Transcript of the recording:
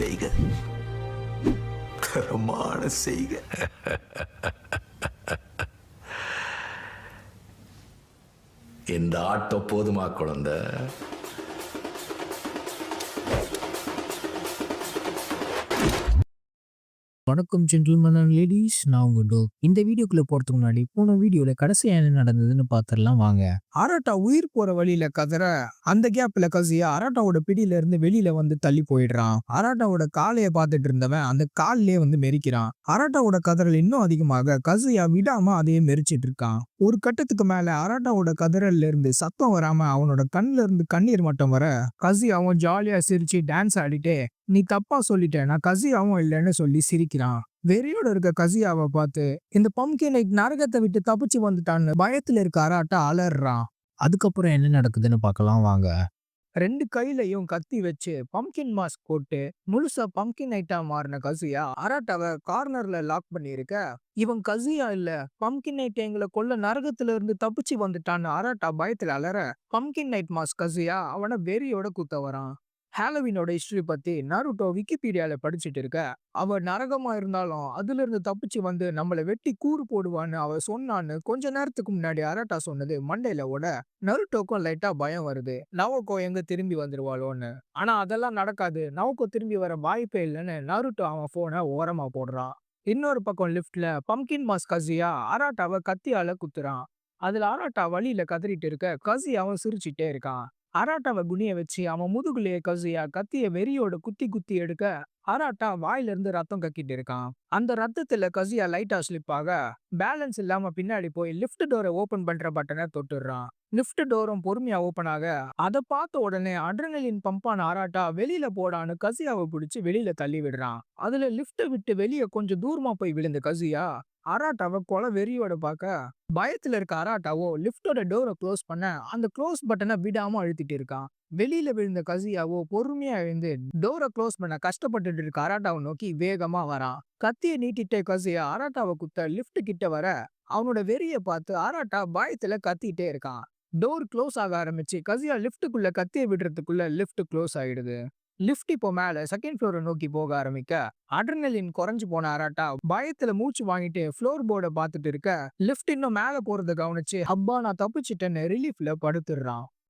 செய்க. தரமான செய்க. இந்த ஆட்டம் போதுமா குழந்தை? வணக்கம் ஜென்டில்மேன் அண்ட் லேடிஸ் நான் உங்க டோ இந்த வீடியோக்குள்ள போறதுக்கு முன்னாடி போன வீடியோல கடைசியா என்ன நடந்ததுன்னு பாத்திரலாம் வாங்க. ஆராட்டா உயிர் போற வழியில கதற அந்த கேப்ல கசியா ஆராட்டாவோட பிடியில இருந்து வெளியில வந்து தள்ளி போயிடுறான். ஆராட்டாவோட காலைய பார்த்துட்டு இருந்தவன் அந்த கால்லயே வந்து மெரிக்கிறான். ஆராட்டாவோட கதறல் இன்னும் அதிகமாக கசியா விடாம அதையே மெரிச்சிட்டு இருக்கான். ஒரு கட்டத்துக்கு மேல அராட்டாவோட கதறல்ல இருந்து சத்தம் வராம அவனோட கண்ணுல இருந்து கண்ணீர் மட்டும் வர கசியாவும் ஜாலியா சிரிச்சு டான்ஸ் ஆடிட்டே நீ தப்பா சொல்லிட்ட நான் கசியாவும் இல்லைன்னு சொல்லி சிரிக்கிறான். வெறியோட இருக்க கசியாவை பார்த்து இந்த பம்கினை நைட் நரகத்தை விட்டு தப்பிச்சு வந்துட்டான்னு பயத்துல இருக்க அராட்டா அலறான். அதுக்கப்புறம் என்ன நடக்குதுன்னு பார்க்கலாம் வாங்க. ரெண்டு கையிலையும் கத்தி வச்சு பம்கின் மாஸ்க் போட்டு முழுசா பம்கின் ஐட்டா மாறின கசியா அராட்டாவை கார்னர்ல லாக் பண்ணியிருக்க இவன் கசியா இல்ல. பம்கின் நைட் எங்களை கொல்ல நரகத்துல இருந்து தப்பிச்சு வந்துட்டான்னு அராட்டா பயத்துல அலற பம்கின் நைட் மாஸ்க் கசியா அவனை வெறியோட குத்த வரான். ஹாலோவினோட ஹிஸ்டரி பத்தி நருட்டோ விக்கிபீடியால படிச்சுட்டு இருக்க. அவ நரகமா இருந்தாலும் அதுல இருந்து தப்பிச்சு வந்து நம்மளை வெட்டி கூறு போடுவான்னு அவ சொன்னான்னு கொஞ்ச நேரத்துக்கு முன்னாடி அராட்டா சொன்னது மண்டையில ஓட நருட்டோக்கும் லைட்டா பயம் வருது. நவக்கோ எங்க திரும்பி வந்துருவாளோன்னு. ஆனா அதெல்லாம் நடக்காது. நவக்கோ திரும்பி வர வாய்ப்பே இல்லைன்னு நருட்டோ அவன் போனை ஓரமா போடுறான். இன்னொரு பக்கம் லிஃப்ட்ல பம்கின் மாஸ் கசியா அராட்டாவை கத்தியால குத்துறான். அதுல அராட்டா வழியில கதறிட்டு இருக்க கசியாவும் சிரிச்சிட்டே இருக்கான். அராட்டாவை குனிய வச்சு அவன் முதுகுலயே கசியா கத்திய வெறியோட குத்தி குத்தி எடுக்க அராட்டா வாயிலிருந்து ரத்தம் கக்கிட்டு இருக்கான். அந்த ரத்தத்துல கசியா லைட்டா ஸ்லிப் ஆக பேலன்ஸ் இல்லாம பின்னாடி போய் லிஃப்ட் டோரை ஓபன் பண்ற பட்டனை தொட்டுடுறான் லிஃப்ட் டோரும் பொறுமையா ஓபன் ஆக அதை பார்த்த உடனே அட்ரனலின் பம்பான ஆராட்டா வெளியில போடான்னு கசியாவை பிடிச்சி வெளியில தள்ளி விடுறான். அதுல லிஃப்ட்டை விட்டு வெளியே கொஞ்சம் தூரமா போய் விழுந்த கசியா அராட்டாவை கொலை வெறியோட பார்க்க பயத்துல இருக்க அராட்டாவோ லிஃப்டோட டோரை க்ளோஸ் பண்ண அந்த க்ளோஸ் பட்டனை விடாம அழுத்திட்டு இருக்கான். வெளியில விழுந்த கசியாவோ பொறுமையா எழுந்து டோரை க்ளோஸ் பண்ண கஷ்டப்பட்டுட்டு இருக்க அராட்டாவை நோக்கி வேகமா வரான் கத்திய நீட்டிட்டே கசியா அராட்டாவை குத்த லிஃப்ட் கிட்ட வர அவனோட வெறிய பார்த்து அராட்டா பயத்துல கத்திட்டே இருக்கான் டோர் க்ளோஸ் ஆக ஆரம்பிச்சு கசியா லிஃப்ட்டுக்குள்ள கத்திய விடுறதுக்குள்ள லிஃப்ட் க்ளோஸ் ஆயிடுது. லிஃப்ட் இப்போ மேல செகண்ட் ஃப்ளோரை நோக்கி போக ஆரம்பிக்க அட்ரனலின் குறைஞ்சு போன அராட்டா பயத்துல மூச்சு வாங்கிட்டு ஃப்ளோர் போர்டை பார்த்துட்டு இருக்க லிஃப்ட் இன்னும் மேல போறத கவனிச்சு அப்பா நான் தப்பிச்சிட்டேன்னு ரிலீஃப்ல படுத்துடுறான்.